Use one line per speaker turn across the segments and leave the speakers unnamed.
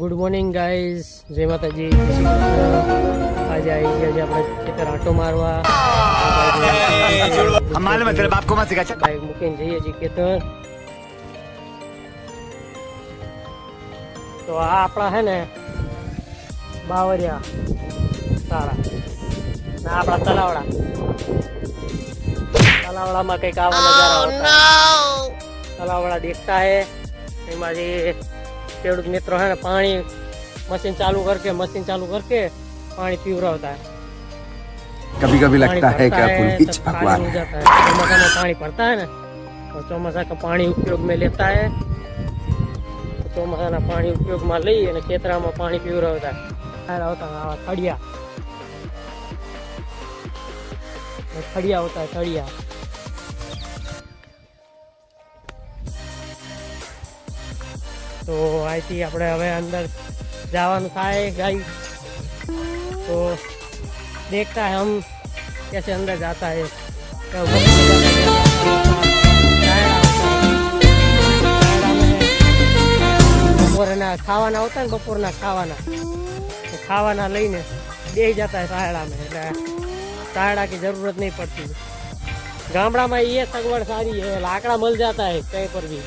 good morning guys જય માતાજી આજે આવી ગયા છે આપણે ખેતર આટો મારવા
માલમ
બાઈક મૂકીને જઈએ છીએ ખેતર તો આ આપણા હે ને બાવરિયા તારા ના આપણા તલાવડા તલાવડામાં કંઈક આવા oh, નજારા તલાવડા દેખતા હે એમાંથી खेड मित्र है ना पानी मशीन चालू करके मशीन चालू करके पानी पी रहा होता है
कभी कभी लगता है
क्या
भगवान
चौमा पानी पड़ता है ना तो चौमासा का पानी उपयोग में लेता है चौमा ना पानी उपयोग में ली खेतरा में पानी पी रहा होता है थड़िया थड़िया होता है थड़िया તો અહીંથી આપણે હવે અંદર જવાનું થાય ગાઈ તો દેખતા હે હમ કેસે અંદર જાતા હે બપોરના ખાવાના આવતા ને બપોરના ખાવાના ખાવાના લઈને બે જતા હે સાયડામાં એટલે સાયડા की જરૂરત નહીં પડતી ગામડામાં એ સગવડ સારી છે લાકડા મળી જતા હે કઈ પર બી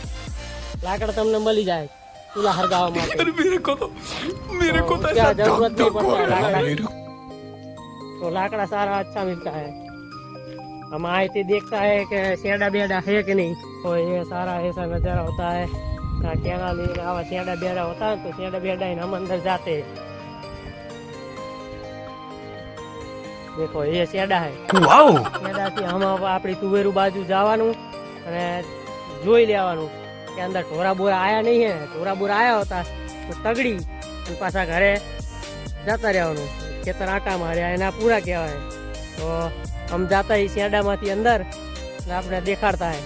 લાકડા તમને મળી જાય चूल्हा हर गाँव में अरे
मेरे को तो मेरे को
तो ऐसा जरूरत नहीं पड़ता तो लाकड़ा सारा अच्छा मिलता है हम आए थे देखता है कि सेड़ा बेड़ा है कि नहीं तो ये सारा ऐसा नज़ारा होता है ना केला लेकर आवा सेड़ा बेड़ा होता है तो सेड़ा बेड़ा ही हम अंदर जाते हैं દેખો એ સેડા હે
વાવ
સેડાથી હમ આપણી તુવેરું બાજુ જવાનું અને જોઈ લેવાનું કે અંદર ઢોરા બોરા આયા નહીં હે ઢોરા બોરા આયા હતા તો તગડી અને પાછા ઘરે જતા રહેવાનું ખેતર આટા માર્યા એના પૂરા કહેવાય તો આમ જતા એ અંદર આપણે દેખાડતા હે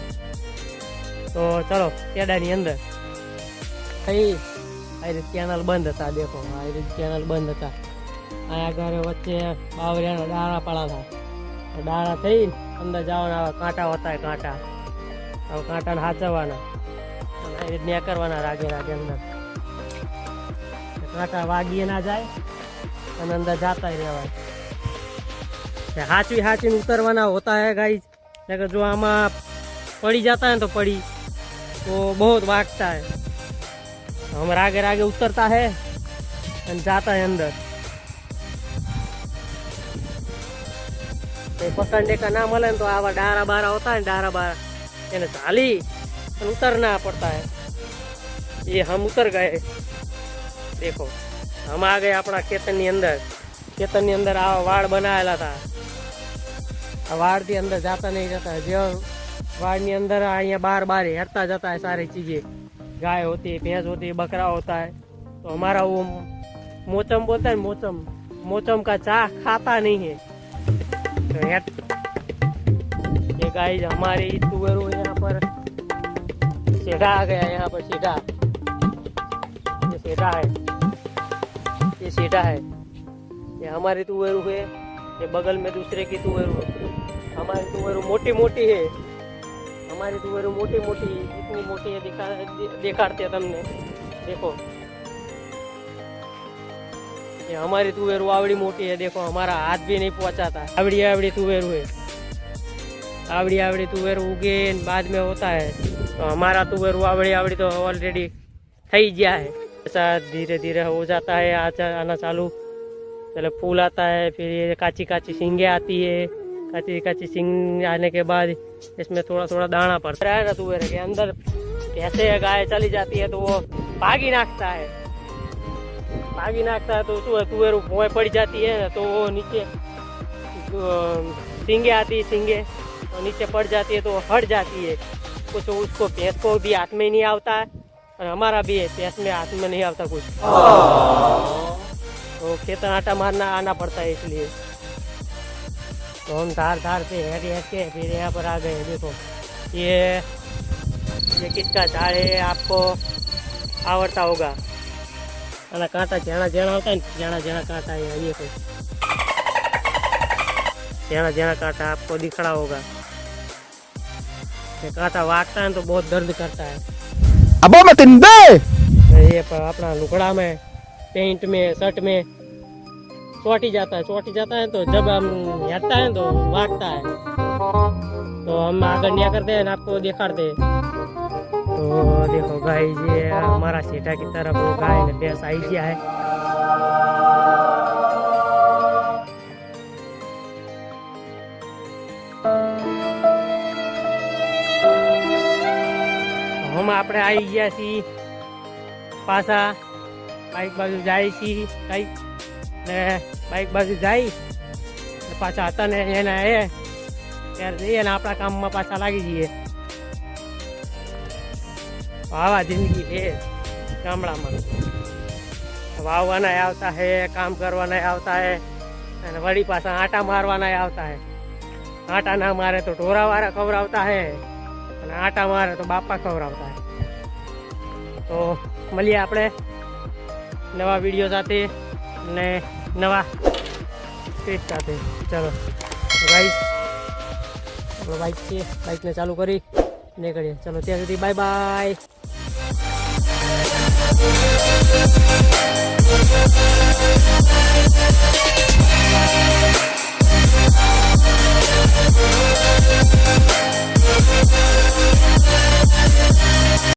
તો ચલો શેડાની અંદર થઈ આવી ચેનલ બંધ હતા દેખો આવી ચેનલ બંધ હતા અહીંયા ઘરે વચ્ચે બાવરિયાના ડાળા પાડા હતા ડાળા થઈ અંદર જવાના કાંટા હતા કાંટા કાંટાને સાચવવાના લાઈટ કરવાના રાગે રાગે અંદર કાંટા વાગીએ ના જાય અને અંદર જાતા રહેવાય હાચવી હાચવીને ઉતરવાના હોતા હે ગાઈ જો આમાં પડી જતા હે તો પડી તો બહુ વાગતા હે હમ રાગે રાગે ઉતરતા હે અને જાતા હે અંદર પકડ ટેકા ના મળે ને તો આવા ડારા બારા હોતા ને ડારા બારા એને ચાલી उतरना पड़ता है ये हम उतर गए देखो हम आ गए अपना खेतन अंदर खेतन अंदर आ वाड़ बनाया था वाड़ के अंदर जाता नहीं जाता है जो वाड़ अंदर यहाँ बार बार हेरता जाता है सारी चीजें गाय होती है भैंस होती है बकरा होता है तो हमारा वो मोचम बोलता है मोचम मोचम का चाह खाता नहीं है तो ये गाय हमारी तुवर हुई सेठा आ गया यहाँ पर सेठा ये सेठा है ये सेठा है ये हमारे तुवेरू है ये बगल में दूसरे की तुवेरू है हमारी तुवेरू मोटी मोटी है हमारी तुवेरू मोटी मोटी है इतनी मोटी है दिखा दिखाते तुमने देखो ये हमारी तुवेरू आवड़ी मोटी है देखो हमारा हाथ भी नहीं पहुंचाता आवड़ी आवड़ी तुवेरु है आवड़ी आवड़ी तुवेरू उगे बाद में होता है अ मरातूवेर वावळी आवळी तो ऑलरेडी થઈ ગયા છે સાત ધીરે ધીરે હો જાતા હે આના ચાલુ એટલે ફૂલ આતા હે ફિર એ કાચી કાચી સિંગે આતી હે કાચી કાચી સિંગ આને કે બાદ ઇસમે થોડા થોડા દાણા પડતા રહે રતુવેરે કે અંદર ભેસે ગાય ચાલી જાતી હે તો વો ભાગી નાખતા હે ભાગી નાખતા હે તો સુ હતુવેરું પોય પડી જાતી હે તો નીચે સિંગે આતી સિંગે તો નીચે પડ જાતી હે તો હટ જાતી હે कुछ तो उसको भैंस को भी हाथ में नहीं आता है और हमारा भी भैंस में हाथ में नहीं आता कुछ तो खेत आटा मारना आना पड़ता है इसलिए तो हम धार धार से हेर हेर के फिर यहाँ पर आ गए देखो ये ये किसका झाड़ है आपको आवड़ता होगा आना कांटा जेना जेना होता है जेना जेना कांटा है ये कोई जेना जेना कांटा आपको दिख रहा होगा કાંટા વાગતા ને તો બહુ દર્દ કરતા है तो
अबो मैं तिंदे
ये पर अपना लुकड़ा में पेंट में शर्ट में चोटी जाता है चोटी जाता है तो जब हम हटता है तो वाटता है तो हम आगर निया करते हैं आपको दिखा दे तो देखो गाय ये हमारा सीटा की तरफ गाय ने भैंस आई गया है હમ આપણે આવી ગયા છીએ પાછા બાઈક બાજુ જાય છીએ કંઈક ને બાઈક બાજુ જાય ને પાછા હતા ને એના એ ત્યારે જઈએ ને આપણા કામમાં પાછા લાગી જઈએ આવા જિંદગી હે ગામડામાં વાવવાના આવતા હે કામ કરવાના આવતા હે અને વળી પાછા આટા મારવાના આવતા હે આટા ના મારે તો ઢોરાવાળા ખવડાવતા હે ના આટા મારે તો બાપા ખવરાવતા તો મલિયા આપણે નવા વિડિયો સાથે ને નવા સ્ટીટ સાથે ચલો ગાઈસ ઓલ ભાઈ કે લાઇટ ને ચાલુ કરી નીકળીએ ચલો ત્યાં સુધી બાય બાય